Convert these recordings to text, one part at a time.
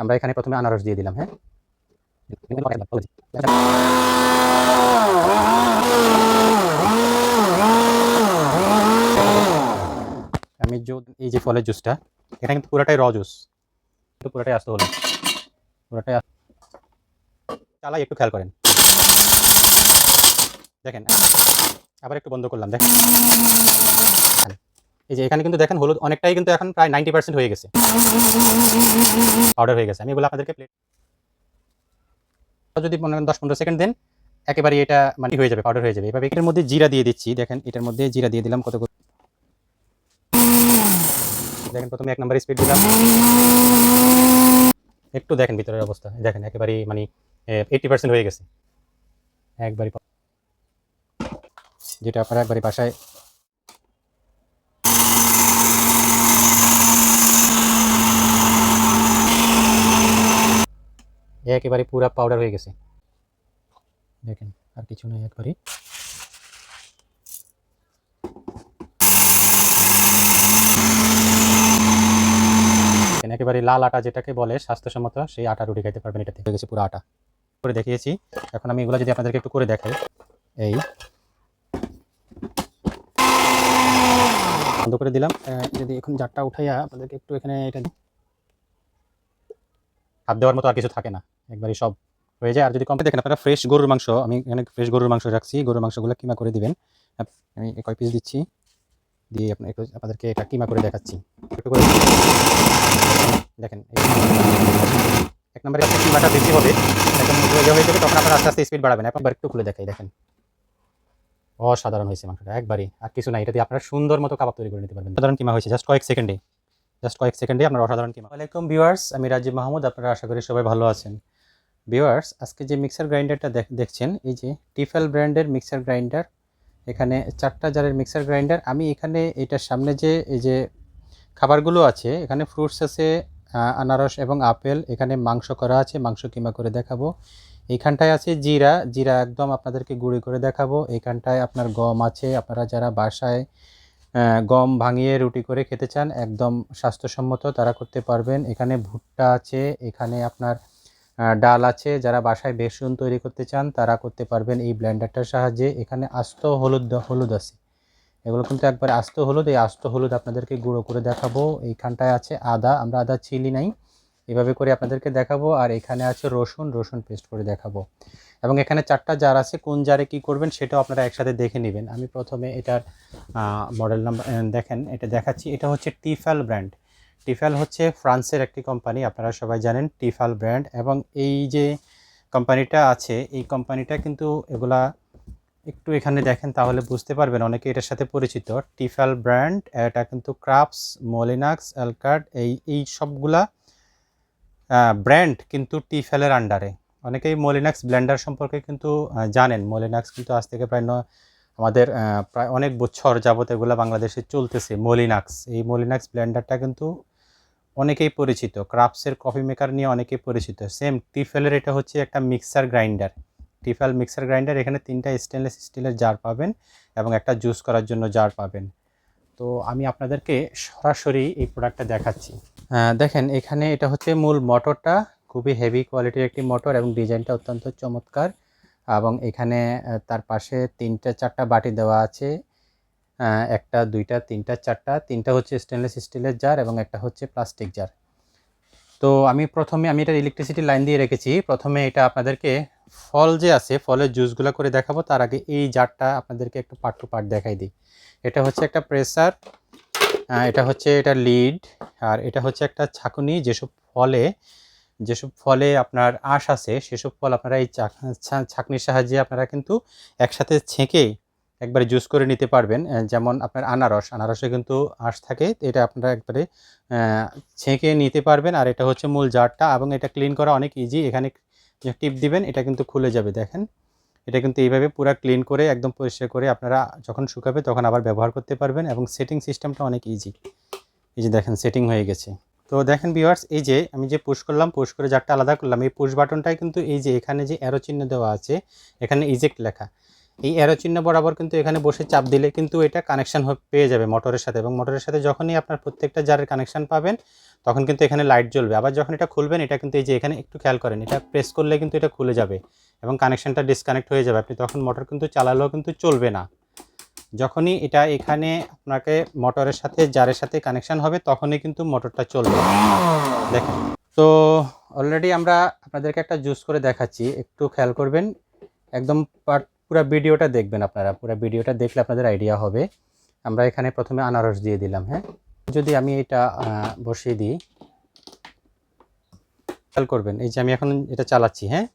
আমরা এখানে প্রথমে আনারস দিয়ে দিলাম হ্যাঁ? আমি এই যে ফলের জুসটা এটা কিন্তু পুরোটাই র জুস কিন্তু পুরোটাই আসতে হলো। পুরোটাই চালাই একটু খেয়াল করেন। দেখেন, আবার একটু বন্ধ করলাম, দেখেন। এই যে এখানে কিন্তু দেখেন হলুদ অনেকটাই কিন্তু এখন প্রায় নাইনটি পার্সেন্ট হয়ে গেছে। পাউডার হয়ে গেছে। আমি এগুলো আপনাদেরকে প্লেট যদি দশ পনেরো সেকেন্ড দেন একেবারে এটা মানে হয়ে যাবে পাউডার হয়ে যাবে। এভাবে এটার মধ্যে জিরা দিয়ে দিচ্ছি। দেখেন, এটার মধ্যে জিরা দিয়ে দিলাম কত দেখেন, প্রথমে এক নম্বর স্পিড দিলাম। একটু দেখেন ভিতরের অবস্থা। দেখেন একেবারে মানে এইটি পার্সেন্ট হয়ে গেছে। একবারই যেটা আপনারা একবারই বাসায় একেবারে পুরা পাউডার হয়ে গেছে। দেখেন আর কিছু নেই একবারই দেখেন, একেবারে লাল আটা যেটাকে বলে স্বাস্থ্যসম্মত সেই আটা রুটি খাইতে পারবেন এটাতে। হয়ে গেছে পুরো আটা। করে দেখিয়েছি। এখন আমি এগুলো যদি আপনাদেরকে একটু করে দেখাই এই। বন্ধ করে দিলাম। যদি এখন জারটা উঠাইয়া আপনাদেরকে একটু এখানে এটা। হাত দেওয়ার মতো আর কিছু থাকে না। একবারই সব হয়ে যায়। আর যদি কমে দেখেন, আপনারা ফ্রেশ গরুর মাংস, আমি এখানে ফ্রেশ গরুর মাংস রাখছি। গরুর মাংসগুলো কিমা করে দিবেন? আমি কয় পিস দিচ্ছি। দিয়ে আপনার একটু আপনাদেরকে এটা কিমা করে দেখাচ্ছি। একটু করে দেখেন এক নম্বরে আপনার কিমাটা বেশি হবে। একদম ইয়ে হয়ে যাবে, তখন আপনার আস্তে আস্তে স্পিড বাড়াবেন। একবার একটু খুলে দেখাই, দেখেন। অসাধারণ হয়েছে মাংসটা, একবারই। আর কিছু নাই এটা দিয়ে আপনারা সুন্দর মতো কাবাব তৈরি করে নিতে পারবেন। সাধারণ কিমা হয়েছে জাস্ট কয়েক সেকেন্ডে জাস্ট কয়েক সেকেন্ডে আপনার অসাধারণ কিমা ওয়ালাইকুম ভিউয়ার্স, আমি রাজীব মাহমুদ, আপনারা আশা করি সবাই ভালো আছেন। ভিউয়ার্স আজকে যে মিক্সার গ্রাইন্ডারটা দেখছেন, এই যে টিফেল ব্র্যান্ডের মিক্সার গ্রাইন্ডার এখানে চারটা জারের মিক্সার গ্রাইন্ডার আমি এখানে এটার সামনে যে, এই যে খাবারগুলো আছে, এখানে ফ্রুটস আছে আনারস এবং আপেল, এখানে মাংস করা আছে, মাংস কিমা করে দেখাবো। এইখানটায় আছে জিরা জিরা একদম আপনাদেরকে গুঁড়ি করে দেখাবো। এইখানটায় আপনার গম আছে, আপনারা যারা বাসায় গম ভাঙিয়ে রুটি করে খেতে চান, একদম স্বাস্থ্যসম্মত তারা করতে পারবেন। এখানে ভুট্টা আছে, এখানে আপনার ডাল আছে, যারা বাসায় বেসন তৈরি করতে চান, তারা করতে পারবেন এই ব্লেন্ডারটার সাহায্যে। এখানে আস্ত হলুদ হলুদ আছে। এগুলো কিন্তু একবার আস্ত হলুদ। এই আস্ত হলুদ আপনাদেরকে গুঁড়ো করে দেখাবো। এইখানটায় আছে আদা। আমরা আদা চিলি নাই। এভাবে করে আপনাদেরকে দেখাবো। আর এখানে আছে রসুন। রসুন পেস্ট করে দেখাবো। এবং এখানে চারটা জার আছে। কোন জারে কি করবেন সেটাও আপনারা একসাথে দেখে নেবেন। আমি প্রথমে এটার মডেল নাম্বার দেখেন, এটা দেখাচ্ছি। এটা হচ্ছে টিফাল ব্র্যান্ড। টিফাল হচ্ছে ফ্রান্সের একটি কোম্পানি আপনারা সবাই জানেন টিফাল ব্র্যান্ড এবং এই যে কোম্পানিটা আছে, এই কোম্পানিটা কিন্তু এগুলা একটু এখানে দেখেন তাহলে বুঝতে পারবেন, অনেকে এটার সাথে পরিচিত। টিফাল ব্র্যান্ড এটা কিন্তু ক্রাফটস মলিনাক্স অ্যালকার্ড এই এই সবগুলা ব্র্যান্ড কিন্তু টিফেলের আন্ডারে অনেকেই মলিনাক্স ব্ল্যান্ডার সম্পর্কে কিন্তু জানেন। মলিনাক্স কিন্তু আজ থেকে প্রায় আমাদের প্রায় অনেক বছর যাবত এগুলো বাংলাদেশে চলতেছে মলিনাক্স এই মলিনাক্স ব্ল্যান্ডারটা কিন্তু অনেকেই পরিচিত ক্রাফটসের কফি মেকার নিয়ে অনেকেই পরিচিত। সেম টিফেলের এটা হচ্ছে একটা mixer grinder Tefal mixer grinder এখানে তিনটা স্টেনলেস স্টিলের জার পাবেন এবং একটা জুস করার জন্য জার পাবেন। তো আমি আপনাদেরকে সরাসরি এই প্রোডাক্টটা দেখাচ্ছি। দেখেন, এখানে এটা হচ্ছে মূল মোটরটা খুবই হেভি কোয়ালিটির একটি মোটর এবং ডিজাইনটা অত্যন্ত চমৎকার। এবং এখানে তার পাশে তিনটা চারটা বাটি দেওয়া আছে। একটা, দুইটা, তিনটা, চারটা, তিনটা হচ্ছে স্টেনলেস স্টিলের জার এবং একটা হচ্ছে প্লাস্টিক জার তো আমি প্রথমে, আমি এটা ইলেকট্রিসিটি লাইন দিয়ে রেখেছি। প্রথমে এটা আপনাদেরকে ফল যে আছে, ফলের জুসগুলো করে দেখাবো, তার আগে এই জারটা আপনাদেরকে একটু পার্ট টু পার্ট দেখাই দিই। এটা হচ্ছে একটা প্রেসার এটা হচ্ছে এটা লিড আর এটা হচ্ছে একটা ছাঁকুনি। যেসব ফলে যেসব ফলে আপনার আঁশ আছে, সেসব ফল আপনারা এই ছাঁকনির সাহায্যে আপনারা কিন্তু একসাথে ছেঁকে একবারে জুস করে নিতে পারবেন যেমন আপনার আনারস। আনারসে কিন্তু আঁশ থাকে, এটা আপনারা একবারে ছেঁকে নিতে পারবেন। আর এটা হচ্ছে মূল জারটা এবং এটা ক্লিন করা অনেক ইজি এখানে টিপ দিবেন, এটা কিন্তু খুলে যাবে, দেখেন। এটা কিন্তু এইভাবে পুরো ক্লিন করে, একদম পরিষ্কার করে আপনারা যখন শুকাবে তখন আবার ব্যবহার করতে পারবেন এবং সেটিং সিস্টেমটা অনেক ইজি এই যে দেখেন সেটিং হয়ে গেছে। তো দেখেন ভিউয়ার্স এই যে আমি যে পুশ করলাম পুশ করে জারটা আলাদা করলাম, এই পুশ বাটনটাই কিন্তু এই যে এখানে যে অ্যারো চিহ্ন দেওয়া আছে, এখানে ইজেক্ট লেখা। এই অ্যারো চিহ্ন বরাবর কিন্তু এখানে বসে চাপ দিলে কিন্তু এটা কানেকশন পেয়ে যাবে মোটরের সাথে এবং মোটরের সাথে যখনই আপনার প্রত্যেকটা জারের কানেকশান পাবেন, তখন কিন্তু এখানে লাইট জ্বলবে। আবার যখন এটা খুলবেন, এটা কিন্তু এই যে এখানে একটু খেয়াল করেন, এটা প্রেস করলে কিন্তু এটা খুলে যাবে এবং কানেকশানটা ডিসকানেক্ট হয়ে যাবে। আপনি তখন মোটর কিন্তু চালালেও কিন্তু চলবে না। যখনই এটা এখানে আপনাকে মোটরের সাথে জারের সাথে কানেকশান হবে, তখনই কিন্তু মোটরটা চলবে। দেখেন। তো অলরেডি আমরা আপনাদেরকে একটা জুস করে দেখাচ্ছি। একটু খেয়াল করবেন, একদম পার্ট পুরো ভিডিওটা দেখবেন আপনারা। পুরো ভিডিওটা দেখলে আপনাদের আইডিয়া হবে। আমরা এখানে প্রথমে আনারস দিয়ে দিলাম হ্যাঁ? যদি আমি এটা বসিয়ে দিই। খেয়াল করবেন, এই যে আমি এখন এটা চালাচ্ছি হ্যাঁ?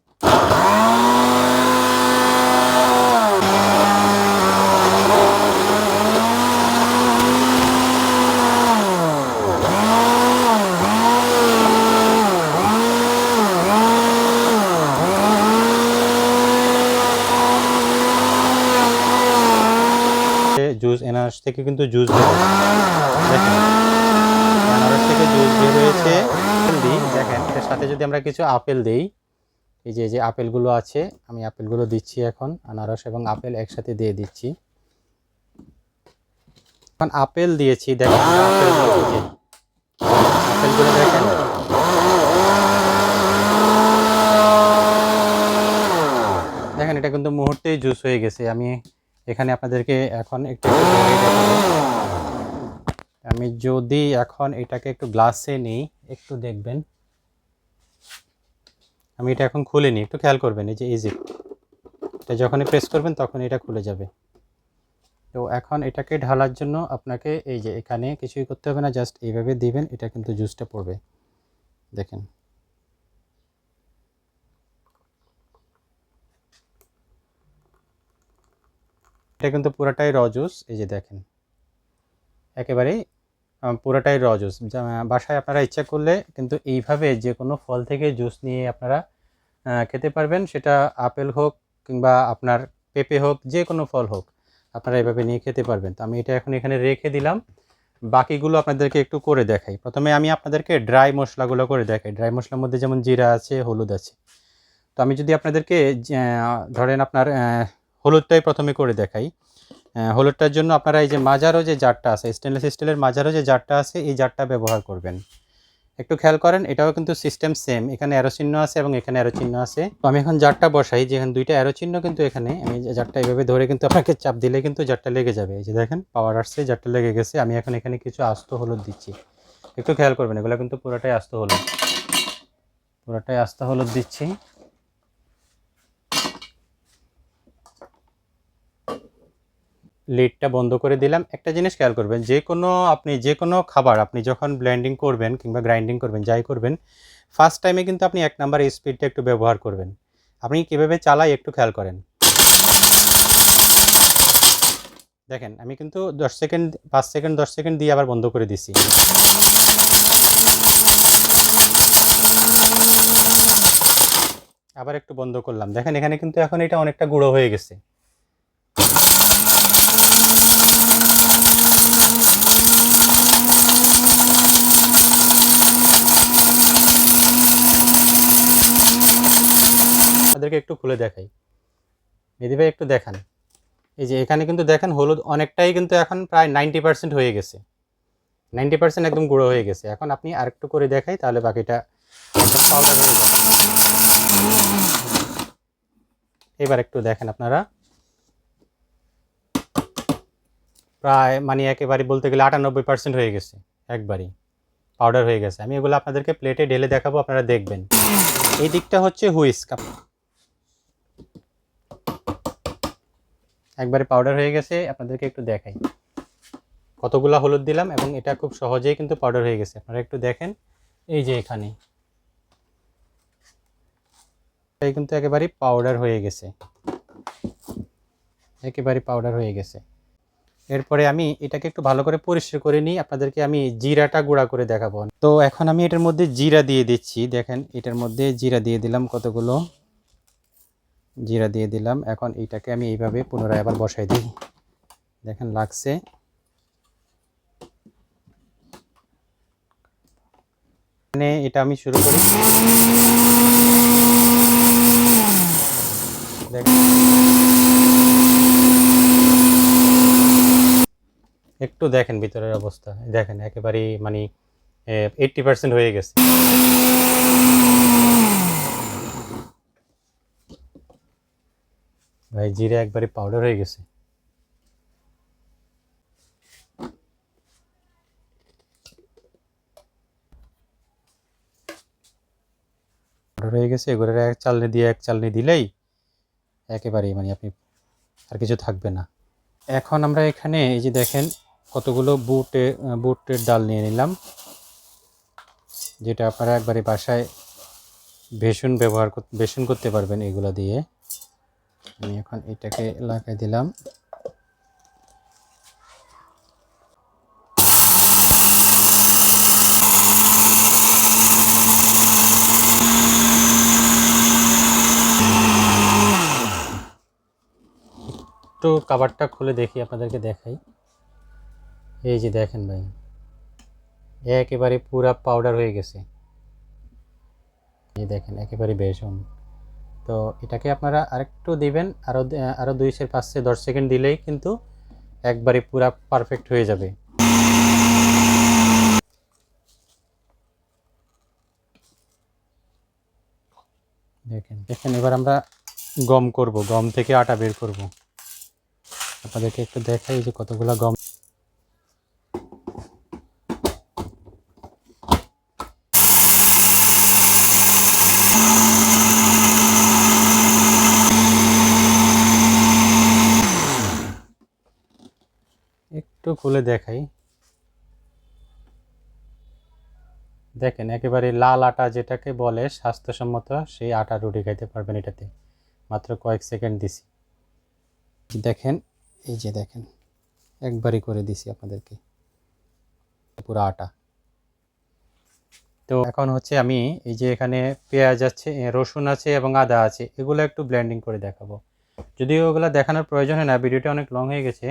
জুস এনারস থেকে কিন্তু জুস আনারস থেকে জুস বের হয়েছে। দিই দেখেন এটার সাথে যদি আমরা কিছু আপেল দিই, এই যে যে আপেলগুলো আছে, আমি আপেলগুলো দিচ্ছি এখন, আনারস এবং আপেল একসাথে দিয়ে দিচ্ছি। এখন আপেল দিয়েছি, দেখেন আপেলগুলো দেখেন। দেখেন, এটা কিন্তু মুহূর্তেই জুস হয়ে গেছে। আমি এখানে আপনাদেরকে এখন একটু। আমি যদি এখন এটাকে একটু গ্লাসে নিই, একটু দেখবেন। আমি এটা এখন খুলে নিই, একটু খেয়াল করবেন, এই যে ইজি এটা যখনই প্রেস করবেন তখন এটা খুলে যাবে। তো এখন এটাকে ঢালার জন্য আপনাকে এই যে, এখানে কিছুই করতে হবে না জাস্ট এইভাবে দিবেন, এটা কিন্তু জুসটা পড়বে। দেখেন। এটা কিন্তু পুরাটাই র জুস এই যে দেখেন। একেবারেই পুরোটাই র বাসায় আপনারা ইচ্ছা করলে কিন্তু এইভাবে যে কোনো ফল থেকে জুস নিয়ে আপনারা খেতে পারবেন, সেটা আপেল হোক কিংবা আপনার পেঁপে হোক, যে কোনো ফল হোক, আপনারা এভাবে নিয়ে খেতে পারবেন। তো আমি এটা এখন এখানে রেখে দিলাম। বাকিগুলো আপনাদেরকে একটু করে দেখাই। প্রথমে আমি আপনাদেরকে ড্রাই মশলাগুলো করে দেখাই। ড্রাই মশলার মধ্যে যেমন জিরা আছে, হলুদ আছে। তো আমি যদি আপনাদেরকে ধরেন আপনার হলুদটাই প্রথমে করে দেখাই। হলুদটার জন্য আপনারা এই যে মাজারও যে জারটা আছে স্টেনলেস স্টিলের মাজারও যে জারটা আছে, এই জারটা ব্যবহার করবেন। একটু খেয়াল করেন, এটাও কিন্তু সিস্টেম সেম এখানে অ্যারো চিহ্ন আছে এবং এখানে অ্যারো চিহ্ন আছে। তো আমি এখন জারটা বসাই, যে এখানে দুইটা অ্যারো চিহ্ন কিন্তু এখানে। আমি জারটা এইভাবে ধরে কিন্তু আপনাকে চাপ দিলে কিন্তু জারটা লেগে যাবে। এই যে দেখেন পাওয়ার আসছে, জারটা লেগে গেছে। আমি এখন এখানে কিছু আস্ত হলুদ দিচ্ছি। একটু খেয়াল করবেন, এগুলো কিন্তু পুরোটাই আস্ত হলুদ। পুরোটাই আস্ত হলুদ দিচ্ছি। লিডটা বন্ধ করে দিলাম। একটা জিনিস খেয়াল করবেন, যে কোনো আপনি যে কোনো খাবার আপনি যখন ব্লেন্ডিং করবেন কিংবা গ্রাইন্ডিং করবেন, যাই করবেন ফার্স্ট টাইমে কিন্তু আপনি এক নাম্বার স্পিডটা একটু ব্যবহার করবেন। আপনি কীভাবে চালাই একটু খেয়াল করেন। দেখেন, আমি কিন্তু দশ সেকেন্ড পাঁচ সেকেন্ড দশ সেকেন্ড দিয়ে আবার বন্ধ করে দিছি। আবার একটু বন্ধ করলাম। দেখেন, এখানে কিন্তু এখন এটা অনেকটা গুঁড়ো হয়ে গেছে। আপনাদেরকে একটু খুলে দেখাই। মেদি ভাই, একটু দেখান। এই যে এখানে কিন্তু দেখেন, হলুদ অনেকটাই কিন্তু এখন প্রায় নাইনটি পার্সেন্ট হয়ে গেছে। নাইনটি পার্সেন্ট একদম গুঁড়ো হয়ে গেছে। এখন আপনি আরেকটু করে দেখাই, তাহলে বাকিটা হয়ে যাবে। এবার একটু দেখেন আপনারা। প্রায় মানে একেবারে বলতে গেলে আটানব্বই পার্সেন্ট হয়ে গেছে, একবারই পাউডার হয়ে গেছে। আমি এগুলো আপনাদেরকে প্লেটে ঢেলে দেখাবো, আপনারা দেখবেন। এই দিকটা হচ্ছে হুইস্ক। একবারে পাউডার হয়ে গেছে, আপনাদেরকে একটু দেখাই। কতগুলো হলুদ দিলাম এবং এটা খুব সহজেই কিন্তু পাউডার হয়ে গেছে। আপনারা একটু দেখেন, এই যে এখানে। এটাই কিন্তু একেবারেই পাউডার হয়ে গেছে। একেবারে পাউডার হয়ে গেছে। এরপরে আমি এটাকে একটু ভালো করে পরিষ্কার করে নিই, আপনাদেরকে আমি জিরাটা গুঁড়া করে দেখাবো। তো এখন আমি এটার মধ্যে জিরা দিয়ে দিচ্ছি। দেখেন, এটার মধ্যে জিরা দিয়ে দিলাম কতগুলো? জিরা দিয়ে দিলাম। এখন এইটাকে আমি এইভাবে পুনরায় আবার বসাই দিই। দেখেন লাগছে। এখানে এটা আমি শুরু করি। একটু দেখেন ভিতরের অবস্থা। দেখেন একেবারেই মানে এইট্টি পার্সেন্ট হয়ে গেছে। ভাই, জিরে একবারে পাউডার হয়ে গেছে। পাউডার হয়ে গেছে, এগুলোর এক চালনি দিয়ে এক চালনি দিলেই একেবারেই মানে আপনি আর কিছু থাকবে না। এখন আমরা এখানে এই যে দেখেন কতগুলো বুটে, বুটের ডাল নিয়ে নিলাম, যেটা আপনারা একবারে বাসায় বেসন ব্যবহার বেসন করতে পারবেন এগুলো দিয়ে। আমি এখন এটাকে লাগাই দিলাম। একটু কাবারটা খুলে দেখি, আপনাদেরকে দেখাই। এই যে দেখেন ভাই, একেবারে পুরা পাউডার হয়ে গেছে। এই দেখেন, একেবারে বেসন। তো এটাকে আপনারা আরেকটু দিবেন আরও আরও দুই সে পাঁচ সে দশ সেকেন্ড দিলেই কিন্তু একবারে পুরা পারফেক্ট হয়ে যাবে। দেখেন দেখেন, এবার আমরা গম করব, গম থেকে আটা বের করব। আপনাদেরকে একটু দেখাই যে কতগুলো গম একটু খুলে দেখাই। দেখেন, একেবারে লাল আটা যেটাকে বলে, স্বাস্থ্যসম্মত সেই আটা রুটি খাইতে পারবেন এটাতে। মাত্র কয়েক সেকেন্ড দিছি। দেখেন, এই যে দেখেন, একবারই করে দিছি আপনাদেরকে। পুরো আটা। তো এখন হচ্ছে আমি এই যে এখানে পেঁয়াজ আছে রসুন আছে এবং আদা আছে, এগুলো একটু ব্লেন্ডিং করে দেখাবো। যদিও ওগুলো দেখানোর প্রয়োজন হয় না, ভিডিওটা অনেক লং হয়ে গেছে।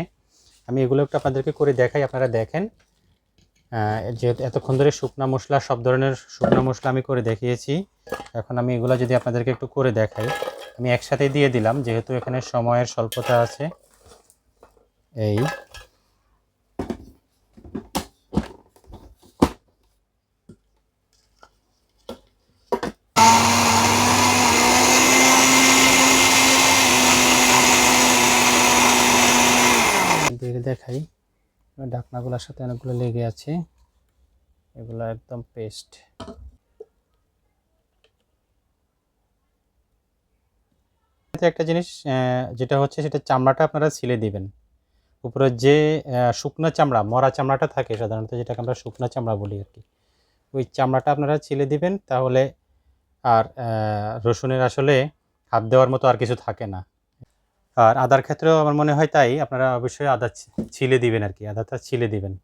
আমি এগুলো একটু আপনাদেরকে করে দেখাই, আপনারা দেখেন। যেহেতু এতক্ষণ ধরে শুকনো মশলা, সব ধরনের শুকনো মশলা আমি করে দেখিয়েছি। এখন আমি এগুলো যদি আপনাদেরকে একটু করে দেখাই, আমি একসাথে দিয়ে দিলাম, যেহেতু এখানে সময়ের স্বল্পতা আছে। এই দিয়ে দেখাই। ঢাকনাগুলোর সাথে অনেকগুলো লেগে আছে। এগুলো একদম পেস্ট। একটা জিনিস যেটা হচ্ছে সেটা চামড়াটা আপনারা ছিলে দিবেন। উপরে যে শুকনো চামড়া, মরা চামড়াটা থাকে সাধারণত, যেটাকে আমরা শুকনো চামড়া বলি আর কি। ওই চামড়াটা আপনারা ছিলে দিবেন, তাহলে আর রসুনের আসলে হাত দেওয়ার মতো আর কিছু থাকে না। আর আদার ক্ষেত্রেও আমার মনে হয় তাই, আপনারা অবশ্যই আদা ছিলে দিবেন আর কি আদাটা ছিলে দিবেন।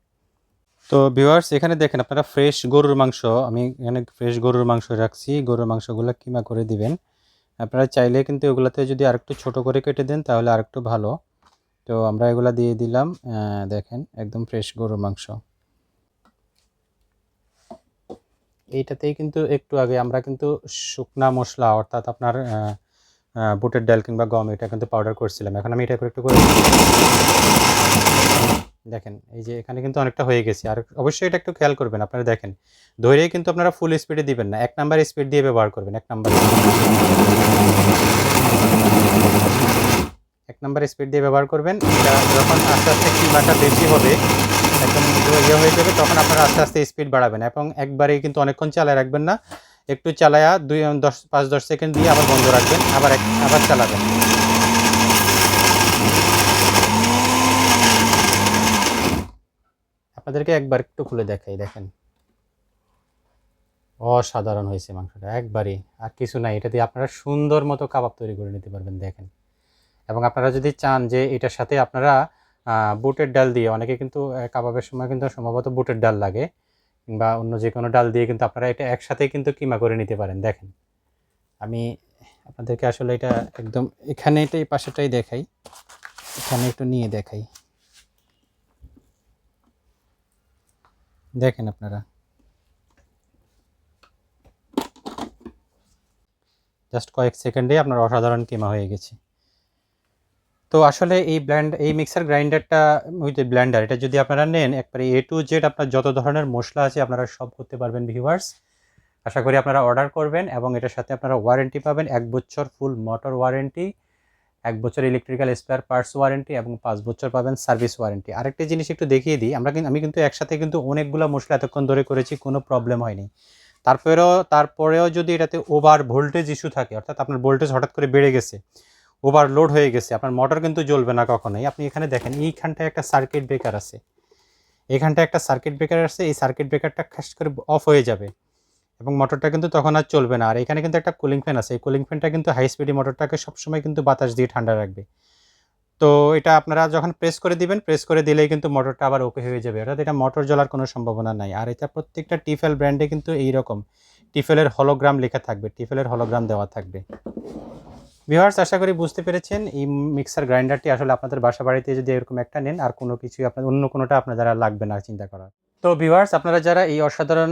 তো ভিউয়ার্স এখানে দেখেন আপনারা ফ্রেশ গরুর মাংস, আমি এখানে ফ্রেশ গরুর মাংস রাখছি, গরুর মাংসগুলো কিমা করে দিবেন। আপনারা চাইলে কিন্তু এগুলাতে যদি আরেকটু ছোট করে কেটে দেন, তাহলে আরেকটু ভালো। তো আমরা এগুলা দিয়ে দিলাম দেখেন, একদম ফ্রেশ গরুর মাংস। এইটাতেই কিন্তু একটু আগে আমরা কিন্তু শুকনা মশলা, অর্থাৎ আপনার বুটের ডাল কিংবা গম, এটা কিন্তু পাউডার করছিলাম। এখন আমি এটা করে একটু করে দেখেন, এই যে এখানে কিন্তু অনেকটা হয়ে গেছে। আর অবশ্যই এটা একটু খেয়াল করবেন, আপনারা দেখেন। ধৈরেই কিন্তু আপনারা ফুল স্পিডে দিবেন না। এক নাম্বার স্পিড দিয়ে ব্যবহার করবেন, এক নাম্বার এক নাম্বার স্পিড দিয়ে ব্যবহার করবেন, এটা যখন আস্তে আস্তে কিমাটা বেশি হবে, একদম ইয়ে হয়ে যাবে, তখন আপনারা আস্তে আস্তে স্পিড বাড়াবেন এবং একবারেই কিন্তু অনেকক্ষণ চালায় রাখবেন না। একটু চালায়া দুই, দশ, পাঁচ, দশ সেকেন্ড দিয়ে আবার বন্ধ রাখবেন, আবার আবার চালাবেন। আপনাদেরকে একবার একটু খুলে দেখাই, দেখেন। অসাধারণ হয়েছে মাংসটা একবারই আর কিছু নাই। এটা দিয়ে আপনারা সুন্দর মতো কাবাব তৈরি করে নিতে পারবেন, দেখেন। এবং আপনারা যদি চান যে এটার সাথে আপনারা বুটের ডাল দিয়ে, অনেকে কিন্তু কাবাবের সময় কিন্তু সম্ভবত বুটের ডাল লাগে কিংবা অন্য যে কোনো ডাল দিয়ে কিন্তু আপনারা এটা একসাথেই কিন্তু কিমা করে নিতে পারেন, দেখেন। আমি আপনাদেরকে আসলে এটা একদম এখানে এটা এই পাশেটাই দেখাই। এখানে একটু নিয়ে দেখাই। দেখেন আপনারা। জাস্ট কয়েক সেকেন্ডে আপনার অসাধারণ কিমা হয়ে গেছে। তো আসলে এই ব্ল্যান্ড, এই মিক্সার গ্রাইন্ডারটা যে ব্ল্যান্ডার, এটা যদি আপনারা নেন, একবারে এ টু জেড আপনার যত ধরনের মশলা আছে আপনারা সব করতে পারবেন ভিউয়ার্স আশা করি আপনারা অর্ডার করবেন এবং এটার সাথে আপনারা ওয়ারেন্টি পাবেন। এক বছর ফুল মোটর ওয়ারেন্টি এক বছর ইলেকট্রিক্যাল স্পেয়ার পার্টস ওয়ারেন্টি এবং পাঁচ বছর পাবেন সার্ভিস ওয়ারেন্টি আরেকটা জিনিস একটু দেখিয়ে দিই, আমরা কিন্তু, আমি কিন্তু একসাথে কিন্তু অনেকগুলো মশলা এতক্ষণ ধরে করেছি, কোনো প্রবলেম হয়নি। তারপরেও তারপরেও যদি এটাতে ওভার ভোল্টেজ ইস্যু থাকে, অর্থাৎ আপনার ভোল্টেজ হঠাৎ করে বেড়ে গেছে ওভারলোড হয়ে গেছে, আপনার মোটর কিন্তু জ্বলবে না কখনোই। আপনি এখানে দেখেন, এইখানটায় একটা সার্কিট ব্রেকার আছে। এখানটায় একটা সার্কিট ব্রেকার আছে, এই সার্কিট ব্রেকারটা খাস করে অফ হয়ে যাবে। এবং মোটরটা কিন্তু তখন আর চলবে না। আর এখানে কিন্তু একটা কুলিং ফ্যান আছে, এই কুলিং ফ্যানটা কিন্তু হাই স্পিডি মোটরটাকে সবসময় কিন্তু বাতাস দিয়ে ঠান্ডা রাখবে। তো এটা আপনারা যখন প্রেস করে দিবেন প্রেস করে দিলেই কিন্তু মোটরটা আবার ওকে হয়ে যাবে। অর্থাৎ এটা মোটর জ্বলার কোনো সম্ভাবনা নাই। আর এটা প্রত্যেকটা টিফেল ব্র্যান্ডে কিন্তু এইরকম। টিফেলের হলোগ্রাম লেখা থাকবে টিফেলের হলোগ্রাম দেওয়া থাকবে। ভিউয়ার্স আশা করি বুঝতে পেরেছেন, এই মিক্সার গ্রাইন্ডারটি আসলে আপনাদের বাসা বাড়িতে যদি এরকম একটা নেন, আর কোনো কিছুই আপনার, অন্য কোনোটা আপনার দ্বারা লাগবে না চিন্তা করার। তো ভিউয়ার্স আপনারা যারা এই অসাধারণ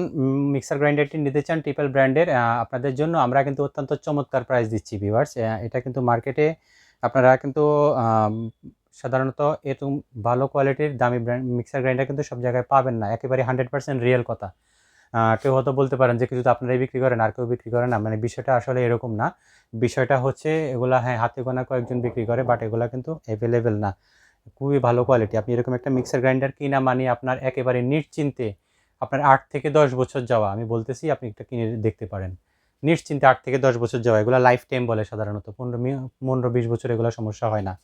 মিক্সার গ্রাইন্ডারটি নিতে চান ট্রিপল ব্র্যান্ডের আপনাদের জন্য আমরা কিন্তু অত্যন্ত চমৎকার প্রাইস দিচ্ছি ভিউয়ার্স এটা কিন্তু মার্কেটে আপনারা কিন্তু সাধারণত এরকম ভালো কোয়ালিটির দামি ব্র্যান্ড মিক্সার গ্রাইন্ডার কিন্তু সব জায়গায় পাবেন না। একেবারে হান্ড্রেড পার্সেন্ট রিয়েল কথা। কেউ হয়তো বলতে পারেন যে কিছু তো আপনারাই বিক্রি করেন, আর কেউ বিক্রি করে না? মানে বিষয়টা আসলে এরকম না। বিষয়টা হচ্ছে, এগুলা হ্যাঁ হাতে গোনা কয়েকজন বিক্রি করে, বাট এগুলা কিন্তু অ্যাভেলেবেল না। খুবই ভালো কোয়ালিটি আপনি এরকম একটা মিক্সার গ্রাইন্ডার কিনা মানে আপনার একেবারে নিশ্চিন্তে আপনার আট থেকে দশ বছর যাওয়া, আমি বলতেছি আপনি একটা কিনে দেখতে পারেন। নিশ্চিন্তে আট থেকে দশ বছর যাওয়া, এগুলো লাইফ টাইম বলে সাধারণত। পনেরো পনেরো বিশ বছর এগুলো সমস্যা হয় না।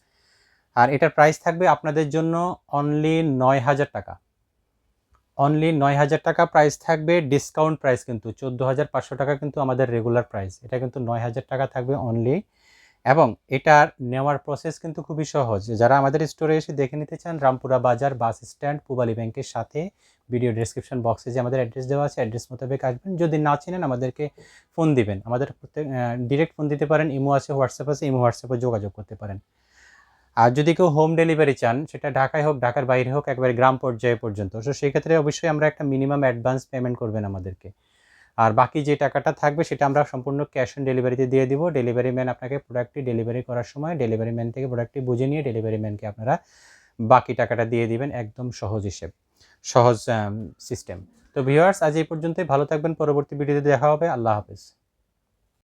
আর এটার প্রাইস থাকবে আপনাদের জন্য অনলি নয় হাজার টাকা। অনলি নয় হাজার টাকা প্রাইস থাকবে ডিসকাউন্ট প্রাইস কিন্তু, চোদ্দ হাজার পাঁচশো টাকা কিন্তু আমাদের রেগুলার প্রাইস এটা কিন্তু নয় হাজার টাকা থাকবে অনলি এবং এটার নেওয়ার প্রসেস কিন্তু খুবই সহজ। যারা আমাদের স্টোরে এসে দেখে নিতে চান, রামপুরা বাজার বাস স্ট্যান্ড পুবালি ব্যাংকের সাথে ভিডিও ডেসক্রিপশন বক্সে যে আমাদের অ্যাড্রেস দেওয়া আছে অ্যাড্রেস মোতাবেক আসবেন। যদি না চিনেন, আমাদেরকে ফোন দিবেন। আমাদের প্রত্যেক ডিরেক্ট ফোন দিতে পারেন, ইমো আছে হোয়াটসঅ্যাপ আছে, ইমো হোয়াটসঅ্যাপে যোগাযোগ করতে পারেন। আর যদি কেউ হোম ডেলিভারি চান, সেটা ঢাকায় হোক, ঢাকার বাইরে হোক, একবারে গ্রাম পর্যায়ে পর্যন্ত, তো সেই ক্ষেত্রে অবশ্যই আমরা একটা মিনিমাম অ্যাডভান্স পেমেন্ট করবেন আমাদেরকে। আর বাকি যে টাকাটা থাকবে, সেটা আমরা সম্পূর্ণ ক্যাশ অন ডেলিভারিতে দিয়ে দিব। ডেলিভারি ম্যান আপনাকে প্রোডাক্টটি ডেলিভারি করার সময় ডেলিভারি ম্যান থেকে প্রোডাক্টটি বুঝে নিয়ে ডেলিভারি ম্যানকে আপনারা বাকি টাকাটা দিয়ে দিবেন একদম সহজ হিসেব, সহজ সিস্টেম তো ভিউয়ার্স আজ এই পর্যন্তই। ভালো থাকবেন। পরবর্তী ভিডিওতে দেখা হবে। আল্লাহ হাফেজ।